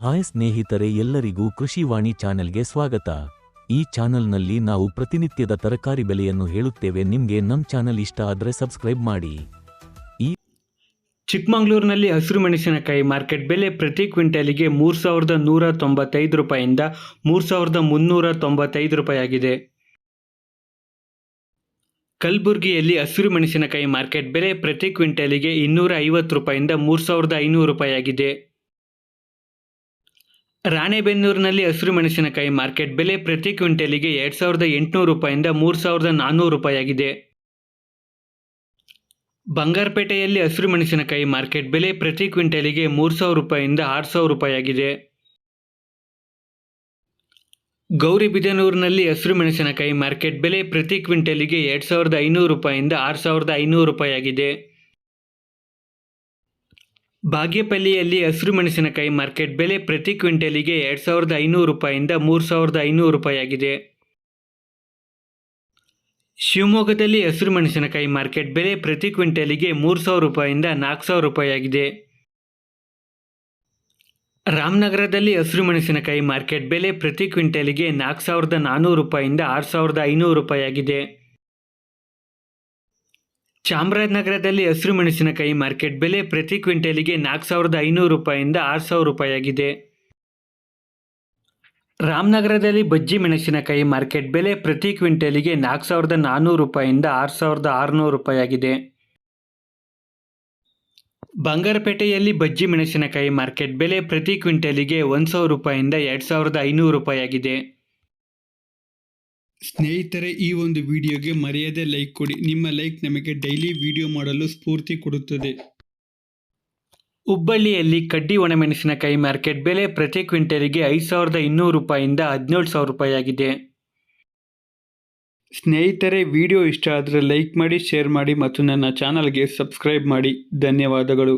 Hi ಸ್ನೇಹಿತರೆ ಎಲ್ಲರಿಗೂ ಕೃಷಿವಾಣಿ ಚಾನೆಲ್ಗೆ ಸ್ವಾಗತ. ಈ ಚಾನೆಲ್ನಲ್ಲಿ ನಾವು ಪ್ರತಿನಿತ್ಯದ ತರಕಾರಿ ಬೆಲೆಯನ್ನು ಹೇಳುತ್ತೇವೆ. ನಿಮಗೆ ನಮ್ಮ ಚಾನೆಲ್ ಇಷ್ಟ ಆದರೆ ಸಬ್ಸ್ಕ್ರೈಬ್ ಮಾಡಿ. ಈ ಚಿಕ್ಕಮಗಳೂರಿನಲ್ಲಿ ಹಸಿರು ಮೆಣಸಿನಕಾಯಿ ಮಾರ್ಕೆಟ್ ಬೆಲೆ ಪ್ರತಿ ಕ್ವಿಂಟಾಲಿಗೆ ಮೂರು ಸಾವಿರದ ನೂರ ತೊಂಬತ್ತೈದು ರೂಪಾಯಿಂದ ಮೂರು ಸಾವಿರದ ಮುನ್ನೂರ ತೊಂಬತ್ತೈದು ರೂಪಾಯಿ ಆಗಿದೆ ಕಲಬುರಗಿಯಲ್ಲಿ ಹಸಿರು ಮೆಣಸಿನಕಾಯಿ ಮಾರ್ಕೆಟ್ ಬೆಲೆ ಪ್ರತಿ ಕ್ವಿಂಟಾಲಿಗೆ ಇನ್ನೂರ ಐವತ್ತು ರೂಪಾಯಿಂದ ಮೂರು ಸಾವಿರದ ಐನೂರು ರೂಪಾಯಿ ಆಗಿದೆ ರಾಣೆಬೆನ್ನೂರಿನಲ್ಲಿ ಹಸಿರು ಮೆಣಸಿನಕಾಯಿ ಮಾರ್ಕೆಟ್ ಬೆಲೆ ಪ್ರತಿ ಕ್ವಿಂಟಲಿಗೆ ಎರಡು ಸಾವಿರದ ಎಂಟುನೂರು ರೂಪಾಯಿಂದ ಮೂರು ಸಾವಿರದ ನಾನ್ನೂರು ರೂಪಾಯಿಯಾಗಿದೆ. ಬಂಗಾರಪೇಟೆಯಲ್ಲಿ ಹಸಿರು ಮೆಣಸಿನಕಾಯಿ ಮಾರ್ಕೆಟ್ ಬೆಲೆ ಪ್ರತಿ ಕ್ವಿಂಟಲಿಗೆ ಮೂರು ಸಾವಿರ ರೂಪಾಯಿಂದ ಆರು ಸಾವಿರ ರೂಪಾಯಿಯಾಗಿದೆ. ಗೌರಿಬಿದನೂರಿನಲ್ಲಿ ಹಸಿರು ಮೆಣಸಿನಕಾಯಿ ಮಾರ್ಕೆಟ್ ಬೆಲೆ ಪ್ರತಿ ಕ್ವಿಂಟಲಿಗೆ ಎರಡು ಸಾವಿರದ ಐನೂರು ರೂಪಾಯಿಂದ ಆರು ಸಾವಿರದ ಐನೂರು ರೂಪಾಯಿ ಆಗಿದೆ ಬಾಗೇಪಲ್ಲಿಯಲ್ಲಿ ಹಸಿರು ಮೆಣಸಿನಕಾಯಿ ಮಾರ್ಕೆಟ್ ಬೆಲೆ ಪ್ರತಿ ಕ್ವಿಂಟಲಿಗೆ ಎರಡು ಸಾವಿರದ ಐನೂರು ರೂಪಾಯಿಂದ ಮೂರು ಸಾವಿರದ ಐನೂರು ರೂಪಾಯಿ ಆಗಿದೆ ಶಿವಮೊಗ್ಗದಲ್ಲಿ ಹಸಿರು ಮೆಣಸಿನಕಾಯಿ ಮಾರ್ಕೆಟ್ ಬೆಲೆ ಪ್ರತಿ ಕ್ವಿಂಟಲಿಗೆ ಮೂರು ಸಾವಿರ ರೂಪಾಯಿಂದ ನಾಲ್ಕು ಸಾವಿರ ರೂಪಾಯಿ ಆಗಿದೆ ರಾಮನಗರದಲ್ಲಿ ಹಸಿರು ಮೆಣಸಿನಕಾಯಿ ಮಾರ್ಕೆಟ್ ಬೆಲೆ ಪ್ರತಿ ಕ್ವಿಂಟಲಿಗೆ ನಾಲ್ಕು ಸಾವಿರದ ನಾನ್ನೂರು ರೂಪಾಯಿಂದ ಆರು ಸಾವಿರದ ಐನೂರು ರೂಪಾಯಿ ಆಗಿದೆ ಚಾಮರಾಜನಗರದಲ್ಲಿ ಹಸಿರು ಮೆಣಸಿನಕಾಯಿ ಮಾರ್ಕೆಟ್ ಬೆಲೆ ಪ್ರತಿ ಕ್ವಿಂಟಲಿಗೆ ನಾಲ್ಕು ಸಾವಿರದ ಐನೂರು ರೂಪಾಯಿಂದ ಆರು ಸಾವಿರ ರೂಪಾಯಿಯಾಗಿದೆ. ರಾಮನಗರದಲ್ಲಿ ಬಜ್ಜಿ ಮೆಣಸಿನಕಾಯಿ ಮಾರ್ಕೆಟ್ ಬೆಲೆ ಪ್ರತಿ ಕ್ವಿಂಟಲಿಗೆ ನಾಲ್ಕು ಸಾವಿರದ ನಾನ್ನೂರು ರೂಪಾಯಿಂದ ಆರು ಸಾವಿರದ ಆರುನೂರು ರೂಪಾಯಿಯಾಗಿದೆ. ಬಂಗಾರಪೇಟೆಯಲ್ಲಿ ಬಜ್ಜಿ ಮೆಣಸಿನಕಾಯಿ ಮಾರ್ಕೆಟ್ ಬೆಲೆ ಪ್ರತಿ ಕ್ವಿಂಟಲಿಗೆ ಒಂದು ಸಾವಿರ ರೂಪಾಯಿಂದ ಎರಡು ಸಾವಿರದ ಐನೂರು ರೂಪಾಯಿ ಆಗಿದೆ ಸ್ನೇಹಿತರೆ ಈ ಒಂದು ವಿಡಿಯೋಗೆ ಮರೆಯದೆ ಲೈಕ್ ಕೊಡಿ. ನಿಮ್ಮ ಲೈಕ್ ನಮಗೆ ಡೈಲಿ ವಿಡಿಯೋ ಮಾಡಲು ಸ್ಫೂರ್ತಿ ಕೊಡುತ್ತದೆ. ಹುಬ್ಬಳ್ಳಿಯಲ್ಲಿ ಕಡ್ಡಿ ಒಣಮೆಣಸಿನಕಾಯಿ ಮಾರ್ಕೆಟ್ ಬೆಲೆ ಪ್ರತಿ ಕ್ವಿಂಟಲಿಗೆ ಐದು ಸಾವಿರದ ಇನ್ನೂರು ರೂಪಾಯಿಂದ ಹದಿನೇಳು ಸಾವಿರ ರೂಪಾಯಿಯಾಗಿದೆ. ಸ್ನೇಹಿತರೆ ವಿಡಿಯೋ ಇಷ್ಟ ಆದರೆ ಲೈಕ್ ಮಾಡಿ ಶೇರ್ ಮಾಡಿ ಮತ್ತು ನನ್ನ ಚಾನಲ್ಗೆ ಸಬ್ಸ್ಕ್ರೈಬ್ ಮಾಡಿ. ಧನ್ಯವಾದಗಳು.